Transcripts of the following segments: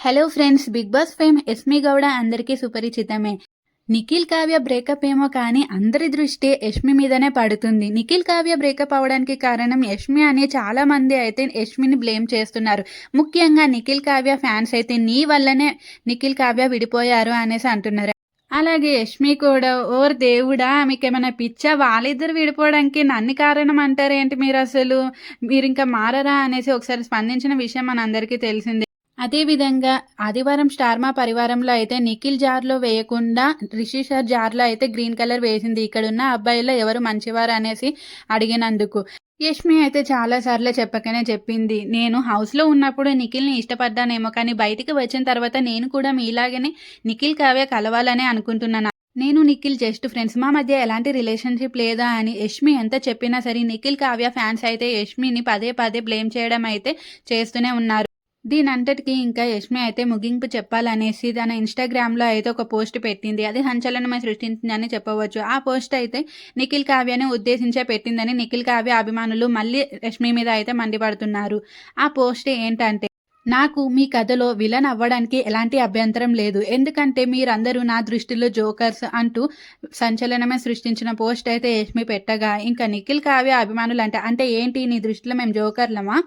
Hello friends big boss fame Esmi Gowda అందరికీ సుపరిచితమే. Nikhil Kavya breakup ఏమో కానీ అందరి దృష్టి యష్మి మీదనే పడుతుంది. నిఖిల్ కావ్య బ్రేకప్ అవడానికి కారణం యష్మి అని చాలా మంది అయితే యష్మిని బ్లేమ్ చేస్తున్నారు. ముఖ్యంగా నిఖిల్ కావ్య ఫ్యాన్స్ అయితే నీ వల్లనే నిఖిల్ కావ్య విడిపోయారు అనేసి అంటున్నారు. అలాగే యష్మి కూడా ఓర్ దేవుడా మీకు ఏమైనా పిచ్చా? వాళ్ళిద్దరు విడిపోవడానికి నన్ను కారణం అంటారేంటి మీరు అసలు? మీరు ఇంకా మారరా అనేసి ఒకసారి స్పందించిన విషయం మనందరికీ తెలిసిందే. అదేవిధంగా ఆదివారం స్టార్మా పరివారంలో అయితే నిఖిల్ జార్లో వేయకుండా రిషి సార్ జార్లో అయితే గ్రీన్ కలర్ వేసింది. ఇక్కడున్న అబ్బాయిలో ఎవరు మంచివారు అనేసి అడిగినందుకు. యష్మి అయితే చాలా సార్లు చెప్పకనే చెప్పింది. నేను హౌస్లో ఉన్నప్పుడు నిఖిల్ని ఇష్టపడ్డానేమో కానీ బయటికి వచ్చిన తర్వాత నేను కూడా మీలాగనే నిఖిల్ కావ్య కలవాలనే అనుకుంటున్నాను. నేను నిఖిల్ జస్ట్ ఫ్రెండ్స్. మా మధ్య ఎలాంటి రిలేషన్షిప్ లేదా అని యష్మి ఎంత చెప్పినా సరే నిఖిల్ కావ్య ఫ్యాన్స్ అయితే యష్మిని పదే పదే బ్లేమ్ చేయడం అయితే చేస్తూనే ఉన్నారు. దీని అంతటికి ఇంకా యష్మి అయితే ముగింపు చెప్పాలనేసి తన ఇన్స్టాగ్రామ్లో అయితే ఒక పోస్ట్ పెట్టింది. అది సంచలనమే సృష్టించిందని చెప్పవచ్చు. ఆ పోస్ట్ అయితే నిఖిల్ కావ్యని ఉద్దేశించే పెట్టిందని నిఖిల్ కావ్య అభిమానులు మళ్ళీ యష్మి మీద అయితే మండిపడుతున్నారు. ఆ పోస్ట్ ఏంటంటే నాకు మీ కథలో విలన్ అవ్వడానికి ఎలాంటి అభ్యంతరం లేదు. ఎందుకంటే మీరందరూ నా దృష్టిలో జోకర్స్ అంటూ సంచలనమే సృష్టించిన పోస్ట్ అయితే యష్మి పెట్టగా. ఇంకా నిఖిల్ కావ్య అభిమానులు అంటే అంటే ఏంటి నీ దృష్టిలో మేము జోకర్లమా?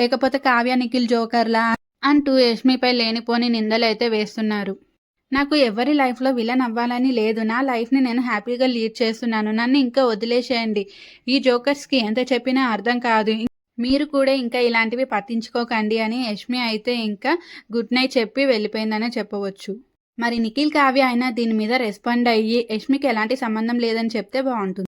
లేకపోతే కావ్య నిఖిల్ జోకర్లా? అంటూ యష్మిపై లేనిపోని నిందలు అయితే వేస్తున్నారు. నాకు ఎవరి లైఫ్లో విలన్ అవ్వాలని లేదు. నా లైఫ్ని నేను హ్యాపీగా లీడ్ చేస్తున్నాను. నన్ను ఇంకా వదిలేసేయండి. ఈ జోకర్స్కి ఎంత చెప్పినా అర్థం కాదు. మీరు కూడా ఇంకా ఇలాంటివి పట్టించుకోకండి అని యష్మి అయితే ఇంకా గుడ్ నైట్ చెప్పి వెళ్ళిపోయిందనే చెప్పవచ్చు. మరి నిఖిల్ కావ్య అయినా దీని మీద రెస్పాండ్ అయ్యి యష్మికి ఎలాంటి సంబంధం లేదని చెప్తే బాగుంటుంది.